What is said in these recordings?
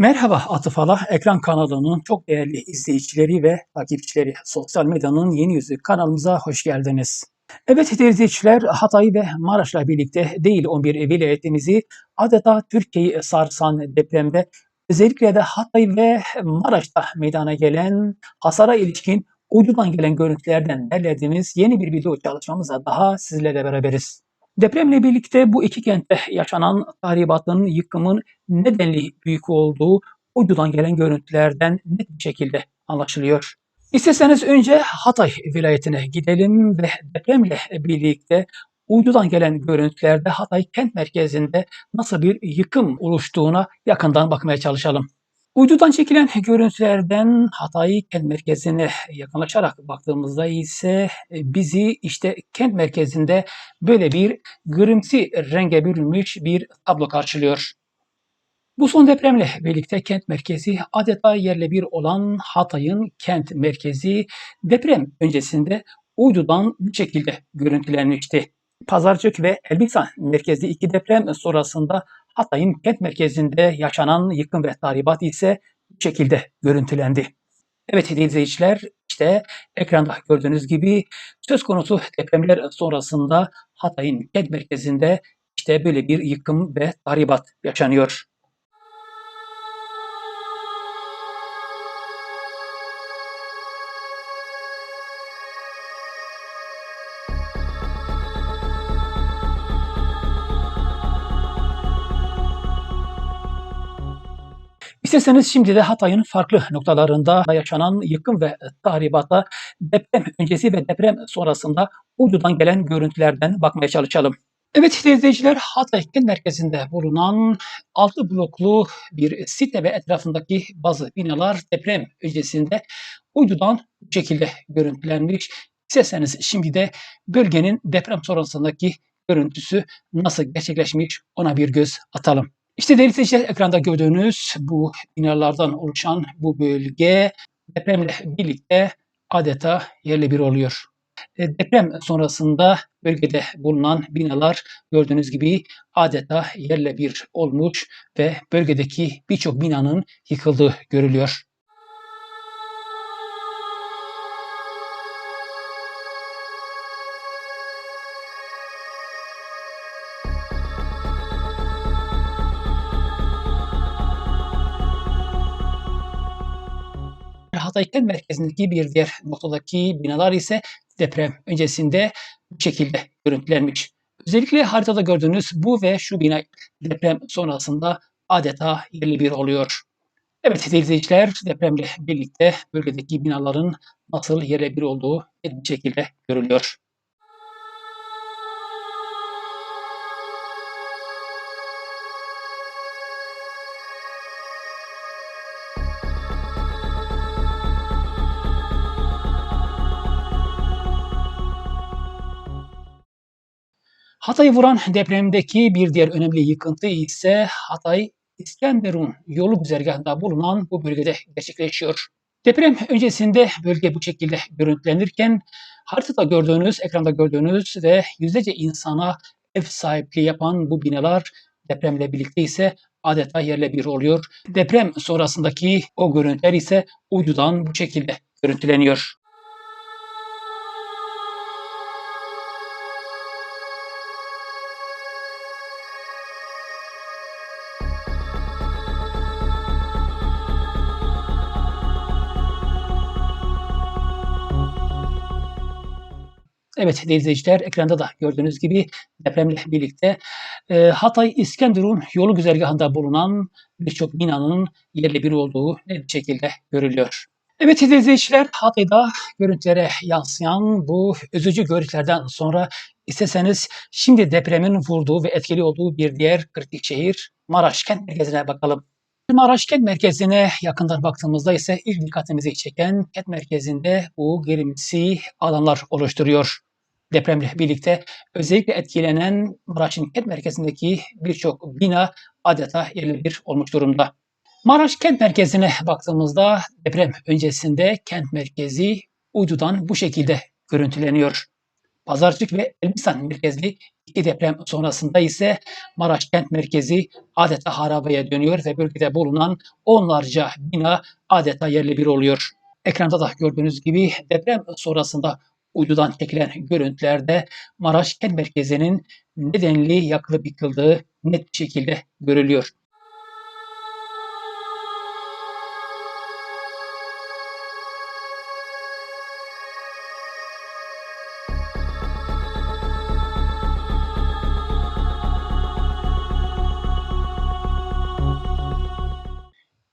Merhaba Atıf Ala, ekran kanalının çok değerli izleyicileri ve takipçileri. Sosyal medyanın yeni yüzü kanalımıza hoş geldiniz. Evet değerli izleyiciler, Hatay ve Maraş'la birlikte değil 11 vilayetimizi adeta Türkiye'yi sarsan depremde özellikle de Hatay ve Maraş'ta meydana gelen hasara ilişkin uydudan gelen görüntülerden derlediğimiz yeni bir video çalışmamızla daha sizlerle beraberiz. Depremle birlikte bu iki kentte yaşanan tahribatın, yıkımın nedenli büyük olduğu uydudan gelen görüntülerden net bir şekilde anlaşılıyor. İsterseniz önce Hatay vilayetine gidelim ve depremle birlikte uydudan gelen görüntülerde Hatay kent merkezinde nasıl bir yıkım oluştuğuna yakından bakmaya çalışalım. Uydudan çekilen görüntülerden Hatay kent merkezine yakınlaşarak baktığımızda ise e, bizi işte kent merkezinde böyle bir grimsi renge bürünmüş bir tablo karşılıyor. Bu son depremle birlikte kent merkezi adeta yerle bir olan Hatay'ın kent merkezi deprem öncesinde uydudan bu şekilde görüntülenmişti. Pazarcık ve Elbistan merkezli iki deprem sonrasında Hatay'ın kent merkezinde yaşanan yıkım ve tahribat ise bu şekilde görüntülendi. Evet izleyiciler işte ekranda gördüğünüz gibi söz konusu depremler sonrasında Hatay'ın kent merkezinde işte böyle bir yıkım ve tahribat yaşanıyor. İsterseniz şimdi de Hatay'ın farklı noktalarında yaşanan yıkım ve tahribata deprem öncesi ve deprem sonrasında uydudan gelen görüntülerden bakmaya çalışalım. Evet izleyiciler Hatay kent merkezinde bulunan 6 bloklu bir site ve etrafındaki bazı binalar deprem öncesinde uydudan bu şekilde görüntülenmiş. İsterseniz şimdi de bölgenin deprem sonrasındaki görüntüsü nasıl gerçekleşmiş ona bir göz atalım. İşte değerli seyirciler ekranda gördüğünüz bu binalardan oluşan bu bölge depremle birlikte adeta yerle bir oluyor. E, deprem sonrasında bölgede bulunan binalar gördüğünüz gibi adeta yerle bir olmuş ve bölgedeki birçok binanın yıkıldığı görülüyor. Hatay merkezindeki bir diğer noktadaki binalar ise deprem öncesinde bu şekilde görüntülenmiş. Özellikle haritada gördüğünüz bu ve şu bina deprem sonrasında adeta yerli bir oluyor. Evet izleyiciler depremle birlikte bölgedeki binaların nasıl yerle bir olduğu bir şekilde görülüyor. Hatay'ı vuran depremdeki bir diğer önemli yıkıntı ise Hatay İskenderun yolu güzergahında bulunan bu bölgede gerçekleşiyor. Deprem öncesinde bölge bu şekilde görüntülenirken haritada gördüğünüz, ekranda gördüğünüz ve yüzlerce insana ev sahipliği yapan bu binalar depremle birlikte ise adeta yerle bir oluyor. Deprem sonrasındaki o görüntüler ise uydudan bu şekilde görüntüleniyor. Evet izleyiciler ekranda da gördüğünüz gibi depremle birlikte e, Hatay İskenderun yolu güzergahında bulunan birçok binanın yerle bir olduğu net bir şekilde görülüyor. Evet izleyiciler Hatay'da görüntülere yansıyan bu üzücü görüntülerden sonra isteseniz şimdi depremin vurduğu ve etkili olduğu bir diğer kritik şehir Maraş kent merkezine bakalım. Maraş kent merkezine yakından baktığımızda ise ilk dikkatimizi çeken kent merkezinde bu gerimsi alanlar oluşturuyor depremle birlikte özellikle etkilenen Maraş'ın kent merkezindeki birçok bina adeta yerli bir olmuş durumda. Maraş kent merkezine baktığımızda deprem öncesinde kent merkezi uydudan bu şekilde görüntüleniyor. Pazarcık ve Elbistan merkezli iki deprem sonrasında ise Maraş kent merkezi adeta harabeye dönüyor ve bölgede bulunan onlarca bina adeta yerle bir oluyor. Ekranda da gördüğünüz gibi deprem sonrasında uydudan çekilen görüntülerde Maraş kent merkezinin nedenli yakılıp yıkıldığı net bir şekilde görülüyor.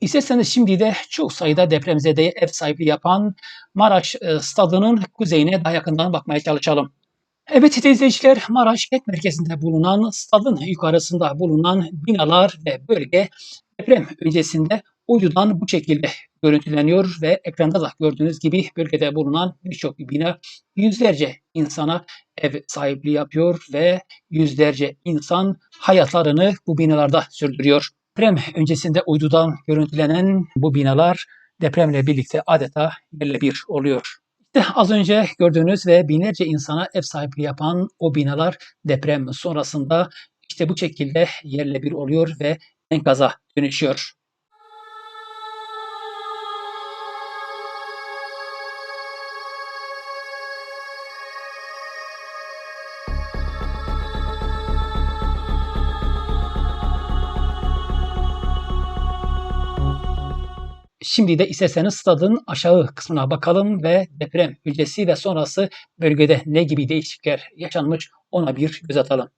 İsterseniz şimdi de çok sayıda depremzedeye ev sahipliği yapan Maraş e, stadının kuzeyine daha yakından bakmaya çalışalım. Evet izleyiciler Maraş kent merkezinde bulunan stadın yukarısında bulunan binalar ve bölge deprem öncesinde uydudan bu şekilde görüntüleniyor ve ekranda da gördüğünüz gibi bölgede bulunan birçok bina yüzlerce insana ev sahipliği yapıyor ve yüzlerce insan hayatlarını bu binalarda sürdürüyor. Deprem öncesinde uydudan görüntülenen bu binalar depremle birlikte adeta yerle bir oluyor. İşte az önce gördüğünüz ve binlerce insana ev sahipliği yapan o binalar deprem sonrasında işte bu şekilde yerle bir oluyor ve enkaza dönüşüyor. Şimdi de isterseniz stadın aşağı kısmına bakalım ve deprem öncesi ve sonrası bölgede ne gibi değişiklikler yaşanmış ona bir göz atalım.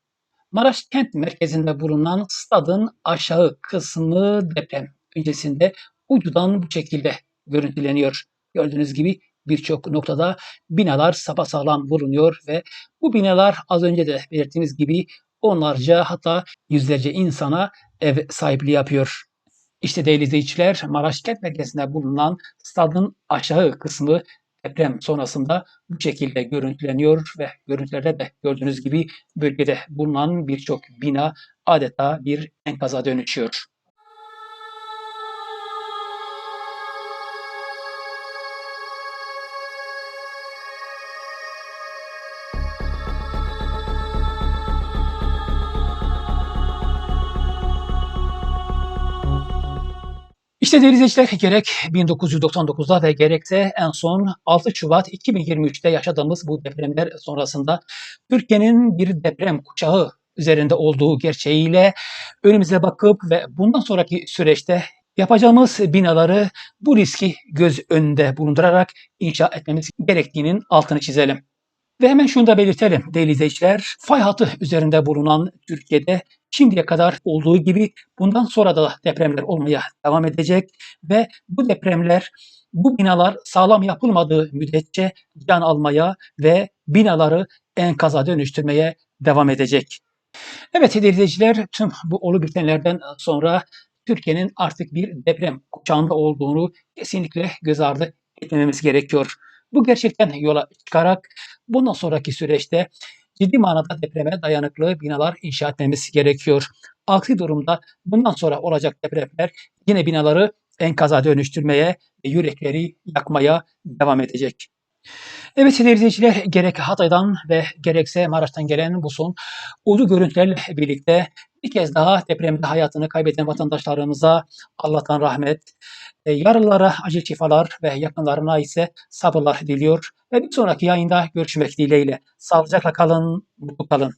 Maraş kent merkezinde bulunan stadın aşağı kısmı deprem öncesinde uydudan bu şekilde görüntüleniyor. Gördüğünüz gibi birçok noktada binalar sapasağlam bulunuyor ve bu binalar az önce de belirttiğimiz gibi onlarca hatta yüzlerce insana ev sahipliği yapıyor. İşte değerli izleyiciler Maraş kent merkezinde bulunan stadın aşağı kısmı deprem sonrasında bu şekilde görüntüleniyor ve görüntülerde de gördüğünüz gibi bölgede bulunan birçok bina adeta bir enkaza dönüşüyor. İşte değerli izleyiciler gerek 1999'da ve gerekse en son 6 Şubat 2023'te yaşadığımız bu depremler sonrasında Türkiye'nin bir deprem kuşağı üzerinde olduğu gerçeğiyle önümüze bakıp ve bundan sonraki süreçte yapacağımız binaları bu riski göz önünde bulundurarak inşa etmemiz gerektiğinin altını çizelim. Ve hemen şunu da belirtelim değerli izleyiciler. Fay hattı üzerinde bulunan Türkiye'de şimdiye kadar olduğu gibi bundan sonra da depremler olmaya devam edecek ve bu depremler bu binalar sağlam yapılmadığı müddetçe can almaya ve binaları enkaza dönüştürmeye devam edecek. Evet izleyiciler tüm bu olu bitenlerden sonra Türkiye'nin artık bir deprem kuşağında olduğunu kesinlikle göz ardı etmememiz gerekiyor. Bu gerçekten yola çıkarak bundan sonraki süreçte ciddi manada depreme dayanıklı binalar inşa etmemiz gerekiyor. Aksi durumda bundan sonra olacak depremler yine binaları enkaza dönüştürmeye ve yürekleri yakmaya devam edecek. Evet sevgili izleyiciler gerek Hatay'dan ve gerekse Maraş'tan gelen bu son uydu görüntülerle birlikte bir kez daha depremde hayatını kaybeden vatandaşlarımıza Allah'tan rahmet, e, yaralılara acil şifalar ve yakınlarına ise sabırlar diliyor. Ve bir sonraki yayında görüşmek dileğiyle. Sağlıcakla kalın, mutlu kalın.